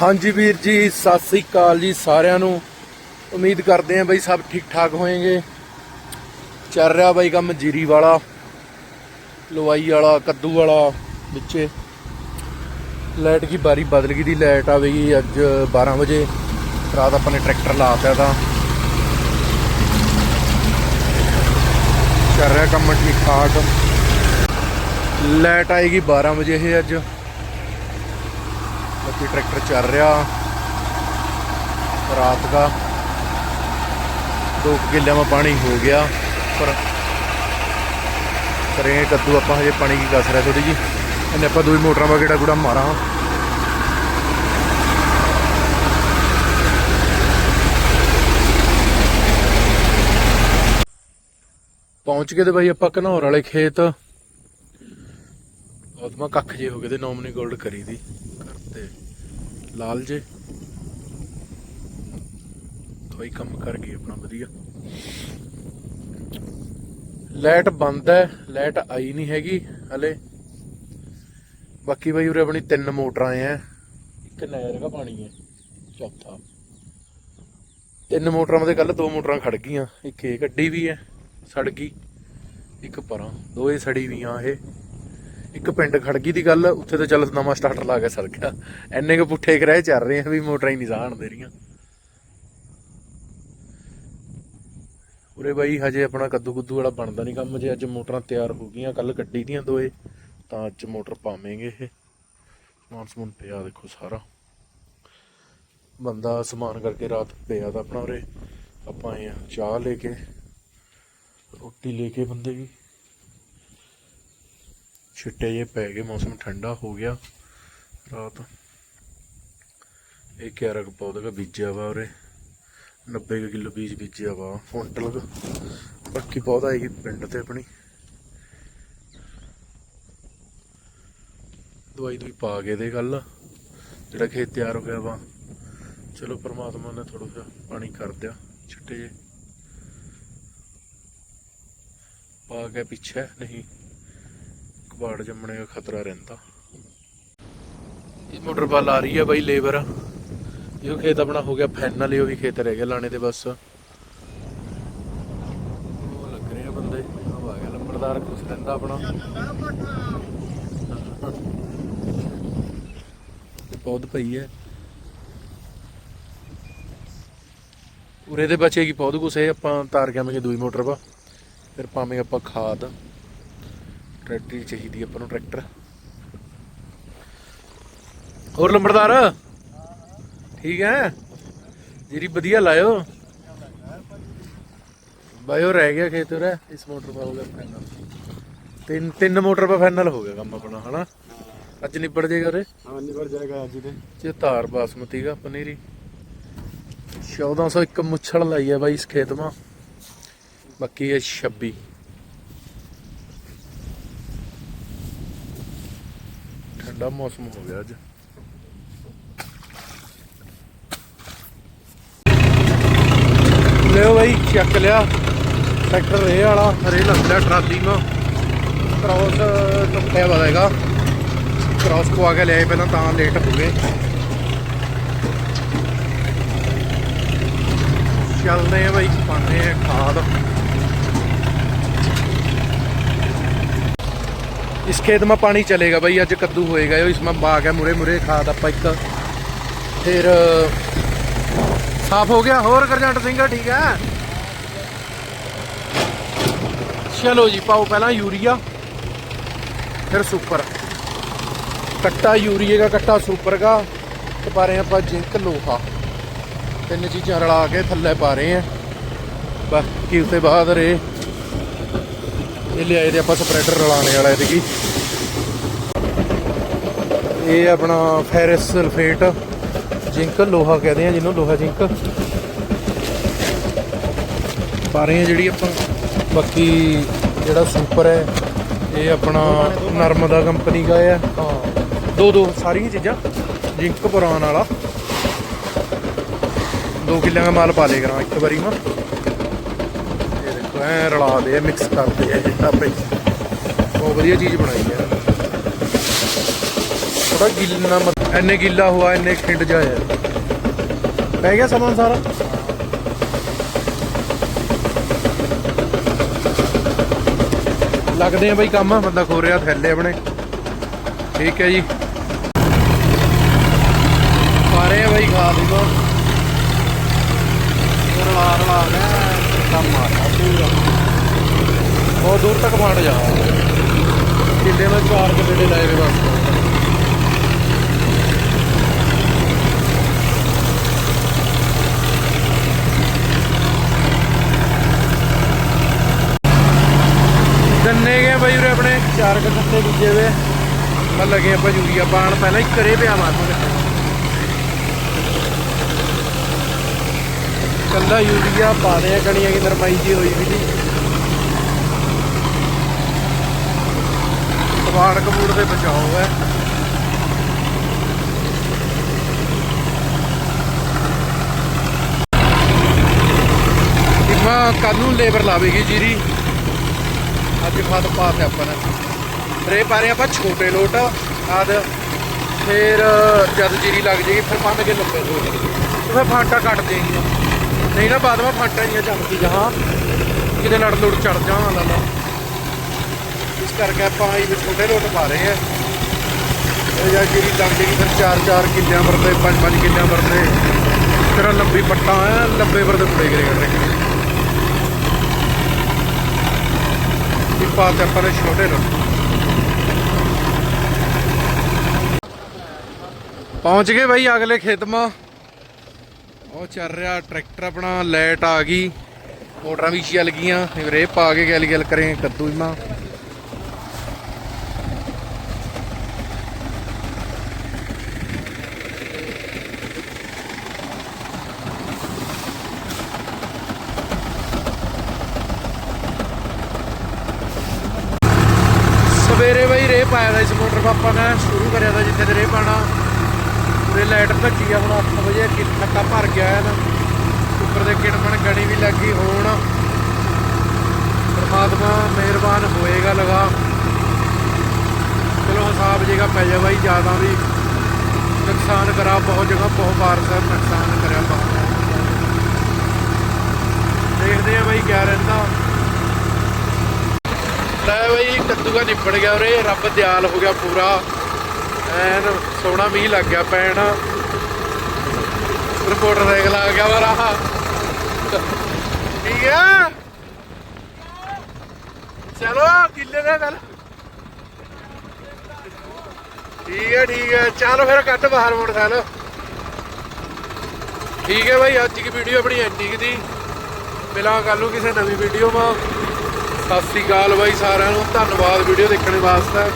ਹਾਂਜੀ ਵੀਰ ਜੀ, ਸਤਿ ਸ੍ਰੀ ਅਕਾਲ ਜੀ ਸਾਰਿਆਂ ਨੂੰ। ਉਮੀਦ ਕਰਦੇ ਆਂ ਬਈ ਸਭ ਠੀਕ ਠਾਕ ਹੋਏਗੇ। ਚੱਲ ਰਿਹਾ ਬਈ ਕੰਮ ਜੀਰੀ ਵਾਲਾ, ਲਵਾਈ ਵਾਲਾ, ਕੱਦੂ ਵਾਲਾ ਵਿੱਚੇ। ਲਾਈਟ ਦੀ ਬਾਰੀ ਬਦਲ ਗਈ ਦੀ, ਲਾਈਟ ਆਵੇਗੀ ਅੱਜ 12 ਵਜੇ। ਰਾਤ ਆਪਾਂ ਨੇ ਟਰੈਕਟਰ ਲਾਤਾ ਤਾਂ ਚੱਲ ਰਿਹਾ ਕੰਮ ਠੀਕ ਠਾਕ ਲਾਈਟ ਆਏਗੀ 12 ਵਜੇ ਇਹ ਅੱਜ। ਬਾਕੀ ਟਰੈਕਟਰ ਚੱਲ ਰਿਹਾ। ਰਾਤ ਦਾ 2 ਕਿੱਲਿਆਂ ਮਾ ਪਾਣੀ ਹੋ ਗਿਆ, ਪਰ ਕਰੇ ਕੱਦੂ ਆਪਾਂ ਹਜੇ ਪਾਣੀ ਕੀ ਕਸਰ ਹੈ ਥੋੜੀ ਜੀ ਇਹਨੇ ਆਪਾਂ ਦੋਈ ਮੋਟਰਾਂ ਵਾ ਕਿਹੜਾ ਗੁੜਾ ਮਾਰਾਂ। ਪਹੁੰਚ ਗਏ ਤੇ ਬਾਈ ਆਪਾਂ ਘਨੌਰ ਵਾਲੇ ਖੇਤ। ਉਦੋਂ ਕੱਖ ਜੇ ਹੋ ਗਏ ਤੇ ਨੋਮਨੀ ਗੋਲਡ ਕਰੀ ਦੀ। ਕਰਤੇ ਲਾਲ ਜੇ। ਕੋਈ ਕੰਮ ਕਰ ਗਈ ਆਪਣਾ ਵਧੀਆ। ਲਾਈਟ ਬੰਦ ਹੈ, ਲਾਈਟ ਆਈ ਨਹੀਂ ਹੈਗੀ ਹਲੇ। ਬਾਕੀ ਬਈ ਉਰੇ ਆਪਣੀ ਤਿੰਨ ਮੋਟਰਾਂ ਆ ਇੱਕ ਨਹਿਰ ਦਾ ਪਾਣੀ ਹੈ ਚੌਥਾ। ਤਿੰਨ ਮੋਟਰਾਂ ਮਤੇ ਕੱਲ ਦੋ ਮੋਟਰਾਂ ਖੜ ਗਈਆਂ, ਇੱਕ ਇਹ ਗੱਡੀ ਵੀ ਹੈ ਸੜ ਗਈ ਇੱਕ ਪਰਾਂ। ਦੋਏ ਸੜੀ ਵੀਆਂ ਇਹ। ਇੱਕ ਪਿੰਡ ਖੜ ਦੀ ਗੱਲ, ਉੱਥੇ ਤਾਂ ਚੱਲ ਨਵਾਂ ਸਟਾਰਟਰ ਲਾ ਕੇ ਸਰ ਗਿਆ। ਐਨੇ ਕੁ ਪੁੱਠੇ ਕਰਾਏ ਚੱਲ ਰਹੇ ਆ ਵੀ ਮੋਟਰਾਂ ਹੀ ਨਹੀਂ ਸਾਹਣ ਦੇ ਰਹੀਆਂ। ਉਰੇ ਬਾਈ, ਹਜੇ ਆਪਣਾ ਕੱਦੂ ਕੁੱਦੂ ਵਾਲਾ ਬਣਦਾ ਨਹੀਂ ਕੰਮ, ਜੇ ਅੱਜ ਮੋਟਰਾਂ ਤਿਆਰ ਹੋ ਗਈਆਂ ਕੱਲ ਕੱਢੀ ਦੀਆਂ ਦੋਏ, ਤਾਂ ਅੱਜ ਮੋਟਰ ਪਾਵੇਂਗੇ ਇਹ। ਸਮਾਨ ਸਮੂਨ ਪਿਆ ਦੇਖੋ ਸਾਰਾ। ਬੰਦਾ ਸਮਾਨ ਕਰਕੇ ਰਾਤ ਪਿਆ ਤਾਂ ਆਪਣਾ ਉਰੇ। ਆਪਾਂ ਆਏ ਆ ਚਾਹ ਲੈ ਕੇ, ਰੋਟੀ ਲੈ ਕੇ ਬੰਦੇ ਵੀ। ਛਿੱਟੇ ਜੇ ਪੈ ਗਏ, ਮੌਸਮ ਠੰਡਾ ਹੋ ਗਿਆ ਰਾਤ। ਇਹ ਕਿਆ ਰਗ ਪੌਦਾ ਦਾ ਬੀਜਿਆ ਵਾ ਉਰੇ? 90 ਕੁ ਕਿਲੋ ਬੀਜ ਬੀਜਿਆ ਵਾ, ਕੁਇੰਟਲ ਕੁ। ਬਾਕੀ ਪੌਦਾ ਹੈਗੀ ਪਿੰਡ ਤੇ ਆਪਣੀ। ਦਵਾਈ ਦਵਾਈ ਪਾ ਕੇ ਦੇ ਗੱਲ ਜਿਹੜਾ ਖੇਤ ਤਿਆਰ ਹੋ ਗਿਆ ਵਾ। ਚਲੋ ਪ੍ਰਮਾਤਮਾ ਨੇ ਥੋੜਾ ਜਿਹਾ ਪਾਣੀ ਕਰ ਦਿਆ, ਛਿੱਟੇ ਜੇ ਪਾ ਕੇ ਪਿੱਛੇ, ਨਹੀਂ। ਕਬਾੜ ਜੰਮਣੇ ਦਾ ਖਤਰਾ ਰਹਿੰਦਾ। ਇਹ ਮੋਟਰ ਬਾਲ ਆ ਰਹੀ ਹੈ ਬਾਈ ਲੇਬਰ। ਇਹ ਖੇਤ ਆਪਣਾ ਹੋ ਗਿਆ ਫਾਈਨਲ ਇਹ ਵੀ ਖੇਤ ਰਹਿ ਗਿਆ ਲਾਣੇ ਦੇ ਬਸ। ਉਹ ਲੱਗ ਰਹੇ ਆ ਬੰਦੇ। ਉਹ ਆ ਗਿਆ ਲੰਬੜਦਾਰ, ਕੁਛ ਰਹਿੰਦਾ ਆਪਣਾ। ਪੌਦ ਪਈ ਹੈ। ਉਰੇ ਦੇ ਬਚੇਗੀ ਪੌਦ ਕੁਛ, ਇਹ ਆਪਾਂ ਤਾਰ ਕੇ ਆਵਾਂਗੇ ਦੂਈ ਮੋਟਰ ਪਾ ਫਿਰ ਪਾਵਾਂਗੇ ਆਪਾਂ ਖਾਦ। ਟਰੈਕਟਰ ਹੀ ਚਾਹੀਦੀ ਆਪਾਂ ਨੂੰ ਟਰੈਕਟਰ। ਹੋਰ ਲੰਬੜਦਾਰ? ਠੀਕ ਹੈ। ਜਿਹੜੀ ਵਧੀਆ ਲਾਇਓ। ਬਾਇਓ ਰਹਿ ਗਿਆ ਖੇਤ ਉਰੇ। ਇਸ ਮੋਟਰ ਪਾ ਹੋ ਗਿਆ ਫਾਈਨਲ ਤਿੰਨ ਤਿੰਨ ਮੋਟਰ ਪਾ ਫਾਈਨਲ ਹੋ ਗਿਆ ਕੰਮ ਆਪਣਾ ਹਨਾ? ਅੱਜ ਨਿਬੜ ਜਾਏਗਾ ਉਰੇ। ਹਾਂ ਨਿਬੜ ਜਾਏਗਾ ਅੱਜ ਹੀ ਜੇ ਧਾਰ ਬਾਸਮਤੀ ਦਾ ਪਨੀਰੀ 1401 ਮੁੱਛੜ ਲਾਈ ਹੈ ਬਾਈ ਇਸ ਖੇਤ ਮਾ। ਬਾਕੀ ਇਹ 26 ਠੰਡਾ ਮੌਸਮ ਹੋ ਗਿਆ ਅੱਜ। ਲਿਓ ਬਾਈ, ਚੱਕ ਲਿਆ। ਟਰੈਕਟਰ ਰੇ ਵਾਲਾ ਰੇ ਲੱਗ ਲਿਆ ਟਰਾਲੀ ਮਾ ਕ੍ਰਾਸ ਟੁੱਟਿਆ ਵਧੇਗਾ ਕ੍ਰਾਸ ਪਵਾ ਕੇ ਲਿਆਏ ਪਹਿਲਾਂ ਤਾਂ ਲੇਟ ਹੋ ਗਏ। ਚੱਲਦੇ ਆ ਬਾਈ ਪਾਣੇ ਆ ਖਾਦ। ਇਸ ਖੇਤ में पानी चलेगा भाई आज कद्दू होएगा यो इसमें बाग है मुरे मुरे खाद ਆਪਾਂ ਇੱਕ ਫਿਰ ਸਾਫ ਹੋ ਗਿਆ ਹੋਰ ਗਰਜੰਟ ਸਿੰਘ ਠੀਕ ਹੈ ਚਲੋ ਜੀ ਪਾਓ ਪਹਿਲਾਂ ਯੂਰੀਆ ਫਿਰ ਸੁਪਰ ਕੱਟਾ ਯੂਰੀਏ ਦਾ ਕੱਟਾ ਸੁਪਰ ਦਾ ਤੇ ਪਾ ਰਹੇ ਆਪਾਂ ਜਿੰਕ ਲੋਹਾ ਤਿੰਨ ਚੀਜ਼ਾਂ ਰਲਾ ਕੇ ਥੱਲੇ ਪਾ ਰਹੇ ਆ ਬਾਕੀ ਉਤੇ ਬਾਅਦ ਰੇ ਇਹ ਲਿਆਏ ਤੇ ਆਪਾਂ ਸਪਰੈਡਰ ਰਲਾਣੇ ਵਾਲਾ ਇਹਦੇ ਕੀ ਇਹ ਆਪਣਾ ਫੈਰਸ ਸਲਫੇਟ, ਜਿੰਕ, ਲੋਹਾ ਕਹਦੇ ਆ ਜਿਹਨੂੰ, ਲੋਹਾ ਜਿੰਕ। ਪਾ ਰਹੇ ਆ ਜਿਹੜੀ ਆਪਾਂ, ਬਾਕੀ ਜਿਹੜਾ ਸੁਪਰ ਹੈ, ਇਹ ਆਪਣਾ ਨਰਮਦਾ ਕੰਪਨੀ ਦਾ ਹੈ। ਹਾਂ, ਦੋ ਦੋ ਸਾਰੀਆਂ ਚੀਜ਼ਾਂ, ਜਿੰਕ ਪੁਰਾਣ ਵਾਲਾ। ਦੋ ਕਿੱਲਿਆਂ ਦਾ ਮਾਲ ਪਾ ਲੇ ਕਰਾਂ, ਇੱਕ ਵਾਰੀ ਮੈਂ ਐ ਰਲਾ ਦੇ ਮਿਕਸ ਕਰਦੇ ਆ ਇਹ ਟਾਪੇ ਬਹੁਤ ਵਧੀਆ ਚੀਜ਼ ਬਣਾਈ ਹੈ ਥੋੜਾ ਗਿੱਲਾ ਮਤ ਇੰਨੇ ਗਿੱਲਾ ਹੋਆ, ਇੰਨੇ ਖਿੰਡ ਜਾਇਆ ਪੈ ਗਿਆ ਸਮਾਨ ਸਾਰਾ? ਲੱਗਦੇ ਆ ਬਈ ਕੰਮ, ਬੰਦਾ ਖੋ ਰਿਹਾ ਥੈਲੇ ਆਪਣੇ। ਠੀਕ ਹੈ ਜੀ। ਪਾਰੇ ਆ ਬਈ ਖਾ ਦੂਗਾ ਰਲਾ ਰਲਾ ਕੇ। ਕੰਮ ਆ ਪੂਰਾ ਬਹੁਤ ਦੂਰ ਤੱਕ ਪਾਣ ਜਾ ਕਿੱਲੇ ਵਿੱਚ ਚਾਰ ਕਿੱਲੇ ਲਾਏ ਵੇ ਬਸ। ਗੰਨੇ ਗਏ ਬਈ ਉਰੇ ਆਪਣੇ, ਚਾਰ ਕੁ ਗੱਤੇ ਬੀਜੇ ਵੇ। ਮੈਂ ਲੱਗੇ ਆਪਾਂ ਯੂਰੀਆ ਪਾਣ ਪਹਿਲਾਂ ਹੀ ਕਰੇ ਪਿਆ ਮਾਰਨਾ ਕੱਲਾ ਯੂਰੀਆ ਪਾ ਦੇ ਕਣੀਆਂ ਕੀ ਨਰਮਾਈ ਜੀ ਹੋਈ ਵੀ ਨਹੀਂ। ਕਬਾੜ ਕਬੂੜ ਦੇ ਬਚਾਓ ਹੈ। ਇਮਾ ਕੱਲ ਨੂੰ ਲੇਬਰ ਲਾਵੇਗੀ ਜੀਰੀ। ਅੱਜ ਖਾਦ ਪਾਤੇ ਆਪਾਂ ਨੇ। ਰੇ ਪਾਰੇ ਆਪਾਂ ਛੋਟੇ ਲੋਟ। ਆਦ ਫਿਰ ਜਦ ਜੀਰੀ ਲੱਗ ਜੇਗੀ, ਫਿਰ ਪੰਨ ਕੇ ਲੰਬੇ ਹੋ ਜਾਣਗੇ। ਤੇ ਫਿਰ ਫਾਂਟਾ ਕੱਟ ਦੇਗੀ ਨਹੀਂ ਨਾ, ਬਾਅਦ ਵਿੱਚ ਫਾਂਟਾ ਨਹੀਂ ਚੱਲਦੀ ਜਹਾਂ ਕਿਤੇ ਲੜ ਲੁੜ ਚੜ ਜਾਣਾ ਲਾ ਇਸ ਕਰਕੇ ਆਪਾਂ ਇਹ ਵੀ ਛੋਟੇ ਲੋਟ ਪਾ ਰਹੇ ਆ ਇਹ ਜਾਂ ਜੀਰੀ ਲੱਗ ਫਿਰ 4-4 ਕਿੱਲਿਆਂ ਵਰਦੇ 5-5 ਕਿੱਲਿਆਂ ਵਰਦੇ ਤੇਰਾ ਲੰਬੀ ਪੱਟਾਂ ਆ ਲੰਬੇ ਵਰਦੇ ਤੁਰੇ ਕਰੇ ਕਰਦੇ। ਇਹ ਪਾਤੇ ਆਪਾਂ ਨੇ ਛੋਟੇ ਲੋਟ ਪਹੁੰਚ ਗਏ ਬਾਈ ਅਗਲੇ ਖੇਤ ਮਾ। ਉਹ ਚੱਲ ਰਿਹਾ, ਟਰੈਕਟਰ ਆਪਣਾ ਲਾਈਟ ਆ ਗਈ। ਮੋਟਰਾਂ ਵੀ ਚੱਲ ਗਈਆਂ ਰੇ ਪਾ ਕੇ ਗੈਲ ਗੈਲ ਕਰੇ ਕੱਦੂ ਇਮਾ ਸਵੇਰੇ ਬਈ ਰੇ ਪਾਇਆ ਦਾ ਇਸ ਮੋਟਰ ਪਾਪਾ ਨੇ, ਸ਼ੁਰੂ ਕਰਿਆ ਦਾ ਜਿੱਥੇ ਤੇ ਰੇ ਪਾਣਾ। ਉਰੇ ਲਾਈਟ ਭੱਜੀ ਆ, ਹੁਣ 8 ਵਜੇ ਕਿ ਠੱਕਾ ਭਰ ਗਿਆ ਹੈ ਨਾ ਉੱਪਰ ਦੇ ਕਿਣਮਣ ਗਣੀ ਵੀ ਲੱਗੀ ਹੋਣ। ਪਰਮਾਤਮਾ ਮਿਹਰਬਾਨ ਹੋਏਗਾ ਲਗਾ। ਚਲੋ, ਹਿਸਾਬ ਜੇਗਾ ਪੈ ਜਾ ਬਾਈ, ਜ਼ਿਆਦਾ ਵੀ ਨੁਕਸਾਨ ਕਰਾ, ਬਹੁਤ ਜਗ੍ਹਾ ਬਹੁਤ ਵਾਰ ਦਾ ਨੁਕਸਾਨ ਕਰਿਆ ਬਹੁਤ। ਦੇਖਦੇ ਆ ਬਾਈ, ਕਿਆ ਰਹਿੰਦਾ। ਲੈ ਬਾਈ ਕੱਦੂਗਾ ਨਿਪੜ ਗਿਆ ਉਰੇ, ਰੱਬ ਦਿਆਲ ਹੋ ਗਿਆ ਪੂਰਾ। ਐਨ ਸੋਹਣਾ ਮੀਂਹ ਲੱਗ ਗਿਆ ਪੈਣ। ਰਿਪੋਰਟਰ ਸਾਈਕਲ ਆ ਗਿਆ ਵਾਰਾ। ਠੀਕ ਆ? ਚਲੋ ਕਿੱਲੇ ਦਾ ਗੱਲ ਠੀਕ ਹੈ ਠੀਕ ਹੈ ਚਲ ਫਿਰ ਕੱਟ ਬਾਹਰ ਮੋਟਰਸਾਈਕਲ। ਠੀਕ ਹੈ ਭਾਈ ਅੱਜ ਦੀ ਵੀਡੀਓ ਆਪਣੀ ਐਂਡੀ ਕੁ ਦੀ। ਮਿਲਾਂ ਕੱਲ ਨੂੰ ਕਿਸੇ ਨਵੀਂ ਵੀਡੀਓ ਮਾ ਸਤਿ ਸ੍ਰੀ ਅਕਾਲ ਬਾਈ ਸਾਰਿਆਂ ਨੂੰ। ਧੰਨਵਾਦ ਵੀਡੀਓ ਦੇਖਣ ਵਾਸਤੇ।